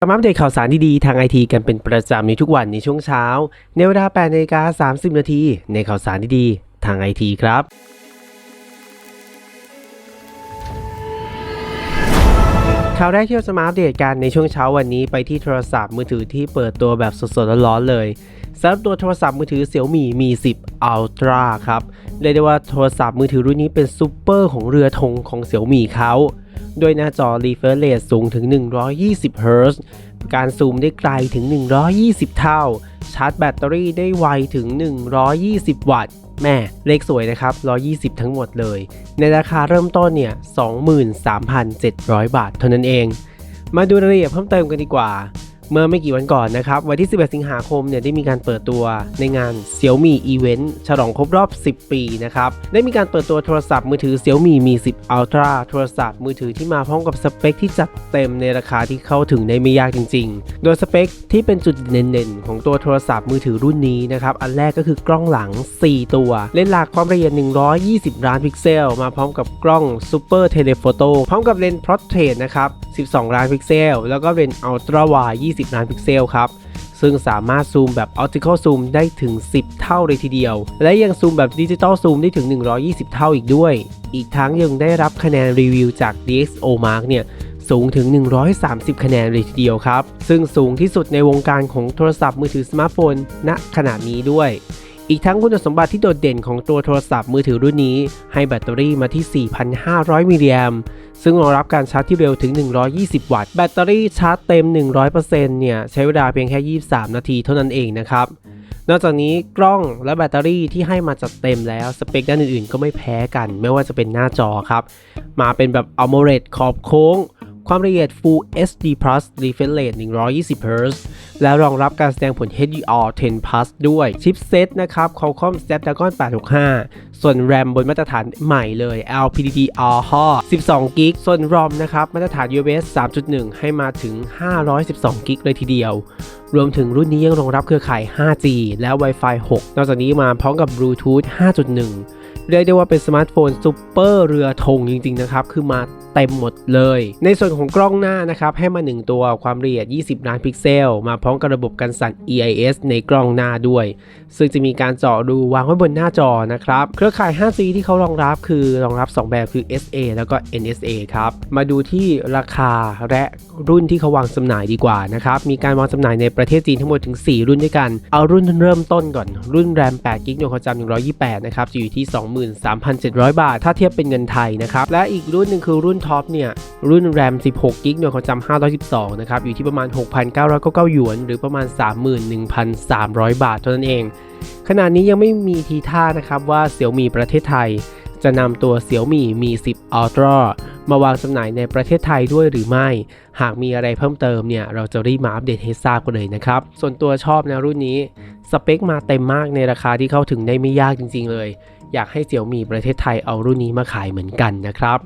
กลับมาอัปเดตข่าวสารดีๆ ทางไอทีกันเป็นประจำในทุกวันในช่วงเช้า ในเวลา8นาฬิกา30 นาที ในข่าวสารดีๆ ทางไอทีครับข่าวแรกที่เราจะมาอัปเดตกันในช่วงเช้าวันนี้ไปที่โทรศัพท์มือถือที่เปิดตัวแบบสดๆร้อนๆเลยสำหรับตัวโทรศัพท์มือถือ Xiaomi Mi 10 Ultra ครับเรียกได้ว่าโทรศัพท์มือถือรุ่นนี้เป็นซูเปอร์ของเรือธงของ Xiaomi เขา ด้วยหน้าจอ refresh rate สูงถึง 120 Hz การซูมได้ไกลถึง 120 เท่า ชาร์จแบตเตอรี่ได้ไวถึง 120 วัตต์ แม่เลขสวยนะครับ 120 ทั้งหมดเลย ในราคาเริ่มต้นเนี่ย 23,700 บาทเท่านั้นเอง มาดูรายละเอียดเพิ่มเติมกันดีกว่า เมื่อไม่กี่วันก่อนนะครับ วันที่ 11 สิงหาคมเนี่ยได้มีการเปิดตัวในงาน Xiaomi Event ฉลองครบรอบ 10 ปีนะครับ ได้มีการเปิดตัวโทรศัพท์มือถือ Xiaomi Mi 10 Ultra โทรศัพท์มือถือที่มาพร้อมกับสเปคที่จัดเต็มในราคาที่เข้าถึงได้ไม่ยากจริง ๆ โดยสเปคที่เป็นจุดเด่นๆ ของตัวโทรศัพท์มือถือรุ่นนี้นะครับ อันแรกก็คือกล้องหลัง 4 ตัว เลนส์หลักความละเอียด 120 ล้านพิกเซล มาพร้อมกับกล้อง Super Telephoto พร้อมกับเลนส์ Portrait นะครับ 12 ล้านพิกเซล แล้วก็เลนส์ Ultra Wide 20 ล้านพิกเซลครับ ซึ่งสามารถซูมแบบ Optical Zoom ได้ถึง 10 เท่าเลยทีเดียว และยังซูมแบบดิจิตอลซูมได้ถึง 120 เท่าอีกด้วย อีกทั้งยังได้รับคะแนนรีวิวจาก DxO Mark เนี่ยสูงถึง 130 คะแนนเลยทีเดียวครับ ซึ่งสูงที่สุดในวงการของโทรศัพท์มือถือสมาร์ทโฟนณขณะนี้ด้วย อีกทั้งคุณสมบัติที่โดดเด่นของตัวโทรศัพท์มือถือรุ่นนี้ ให้แบตเตอรี่มาที่ 4,500 มิลลิแอมป์ ซึ่งรองรับการชาร์จที่เร็วถึง 120 วัตต์ แบตเตอรี่ชาร์จเต็ม 100%เนี่ยใช้เวลาเพียงแค่ 23 นาทีเท่านั้นเองนะครับ นอกจากนี้กล้องและแบตเตอรี่ที่ให้มาจัดเต็มแล้ว สเปคด้านอื่นๆ ก็ไม่แพ้กัน ไม่ว่าจะเป็นหน้าจอครับ มาเป็นแบบ AMOLED ขอบโค้ง ความละเอียด Full HD Plus refresh rate 120 Hz และรองรับการแสดงผล HDR10 Plus ด้วยชิปเซตนะครับ Qualcomm Snapdragon 865 ส่วน RAM บนมาตรฐานใหม่เลย LPDDR5 12 g b ส่วน ROM นะครับ มาตรฐาน UFS 3.1 ให้มาถึง 512 g b เลยทีเดียว รวมถึงรุ่นนี้ยังรองรับเครือข่าย 5G และ Wi-Fi 6 นอกจากนี้มาพร้อมกับ Bluetooth 5.1 เรียกได้ว่าเป็นสมาร์ทโฟนซูเปอร์เรือธงจริงๆนะครับ คือมาเต็มหมดเลย ในส่วนของกล้องหน้านะครับ ให้มา 1 ตัวความละเอียด 20 ล้านพิกเซล มาพร้อมกับระบบกันสั่น EIS ในกล้องหน้าด้วย ซึ่งจะมีการเจาะรูวางไว้บนหน้าจอนะครับ เครือข่าย 5G ที่เขารองรับคือรองรับ 2 แบบคือ SA แล้วก็ NSA ครับ มาดูที่ราคาและรุ่นที่เขาวางจำหน่ายดีกว่านะครับ มีการวางจำหน่ายในประเทศจีนทั้งหมดถึง 4 รุ่นด้วยกัน เอารุ่นเริ่มต้นก่อน รุ่นแรม8กิกะความจำ128 นะครับ จะอยู่ที่ 2 23,700 บาท ถ้าเทียบเป็นเงินไทยนะครับ และอีกรุ่นหนึ่งคือรุ่นท็อปเนี่ยรุ่นแรม 16กิกะความจำ512นะครับอยู่ที่ประมาณ 6,999หยวน หรือประมาณ 31,300 บาทเท่านั้นเอง ขณะนี้ยังไม่มีทีท่านะครับว่า Xiaomi ประเทศไทย จะนำตัว Xiaomi Mi 10 Ultra มาวางจำหน่ายในประเทศไทยด้วยหรือไม่ หากมีอะไรเพิ่มเติมเนี่ย เราจะรีบมาอัปเดตให้ทราบกันเลยนะครับ ส่วนตัวชอบนะรุ่นนี้ สเปคมาเต็มมากในราคาที่เข้าถึงได้ไม่ยากจริง ๆ เลย อยากให้ Xiaomi ประเทศไทยเอารุ่นนี้มาขายเหมือนกันนะครับ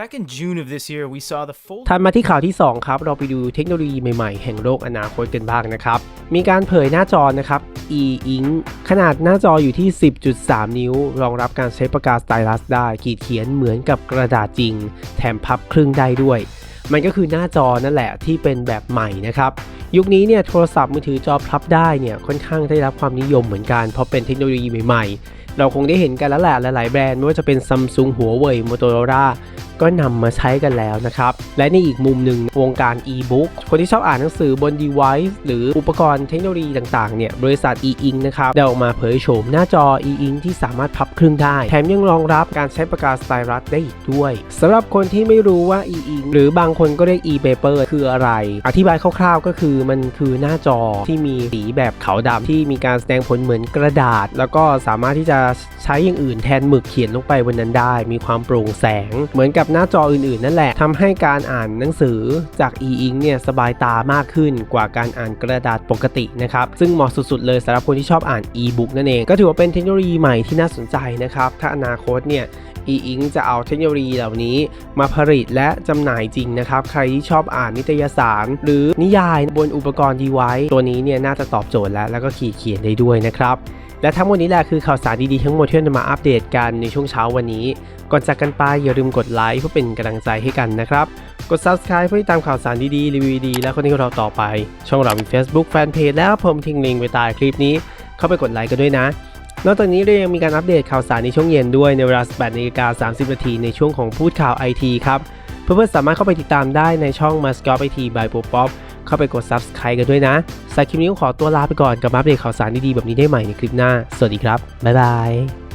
Back in June of this year, we saw the full ถัดมาที่ข่าวที่ 2 ครับ เราไปดูเทคโนโลยีใหม่ๆ แห่งโลกอนาคตกันบ้างนะครับ มีการเผยหน้าจอนะครับ e-ink ขนาดหน้าจออยู่ที่ 10.3 นิ้ว รองรับการใช้ปากกาสไตลัสได้ ขีดเขียนเหมือนกับกระดาษจริง แถมพับครึ่งได้ด้วย มันก็คือหน้าจอนั่นแหละที่เป็นแบบใหม่นะครับ ยุคนี้เนี่ยโทรศัพท์มือถือจอพับได้เนี่ยค่อนข้างได้รับความนิยมเหมือนกัน เพราะเป็นเทคโนโลยีใหม่ๆ เราคงได้เห็นกันแล้วแหละหลายๆแบรนด์ไม่ว่าจะเป็น Samsung Huawei Motorola ก็นำมาใช้กันแล้วนะครับ และในอีกมุมหนึ่งวงการ e-book คนที่ชอบอ่านหนังสือบน device หรืออุปกรณ์เทคโนโลยีต่างๆเนี่ยบริษัท e-ink นะครับได้ออกมาเผยโฉมหน้าจอ e-ink ที่สามารถพับครึ่งได้ แถมยังรองรับการใช้ปากกาสไตรัสได้อีกด้วยสำหรับคนที่ไม่รู้ว่า e-ink หรือบางคนก็เรียก e-paper คืออะไร อธิบายคร่าวๆ ก็คือมันคือหน้าจอที่มีสีแบบขาวดำที่มีการแสดงผลเหมือนกระดาษ แล้วก็สามารถที่จะใช้อย่างอื่นแทนหมึกเขียนลงไปบนนั้นได้ มีความโปร่งแสง เหมือนกับหน้าจออื่นๆ นั่นแหละทำให้การอ่านหนังสือจาก e-ink เนี่ยสบายตามากขึ้นกว่าการอ่านกระดาษปกตินะครับซึ่งเหมาะสุดๆเลยสำหรับคนที่ชอบอ่าน e-book นั่นเองก็ถือว่าเป็นเทคโนโลยีใหม่ที่น่าสนใจนะครับถ้าอนาคตเนี่ย e-ink จะเอาเทคโนโลยีเหล่านี้มาผลิตและจำหน่ายจริงนะครับ ใครที่ชอบอ่านนิตยสาร หรือนิยายบนอุปกรณ์ device ตัวนี้เนี่ยน่าจะตอบโจทย์แล้ว แล้วก็ขีดเขียนได้ด้วยนะครับ และทั้งหมดนี้แหละคือข่าวสารดีๆทั้งหมดที่เรานำมาอัปเดตกันในช่วงเช้าวันนี้ ก่อนจากกันไปอย่าลืมกดไลค์เพื่อเป็นกำลังใจให้กันนะครับ กด subscribe เพื่อติดตามข่าวสารดีๆรีวิวดีและคนที่เราต่อไป ช่องเรามี Facebook Fanpage แล้วผมทิ้งลิงก์ไว้ใต้คลิปนี้ เข้าไปกดไลค์กันด้วยนะนอกจากนี้เรายังมีการอัปเดตข่าวสารในช่วงเย็นด้วยในเวลา 18นาฬิกา30 นาทีในช่วงของพูดข่าวไอทีครับ เพื่อนๆสามารถเข้าไปติดตามได้ในช่อง m a s c o t IT by Pop Pop เข้าไปกด subscribe กันด้วยนะสายคลิปนี้ขอตัวลาไปก่อนกับอัปเดตข่าวสารดีๆแบบนี้ได้ใหม่ในคลิปหน้า สวัสดีครับ บ๊ายบาย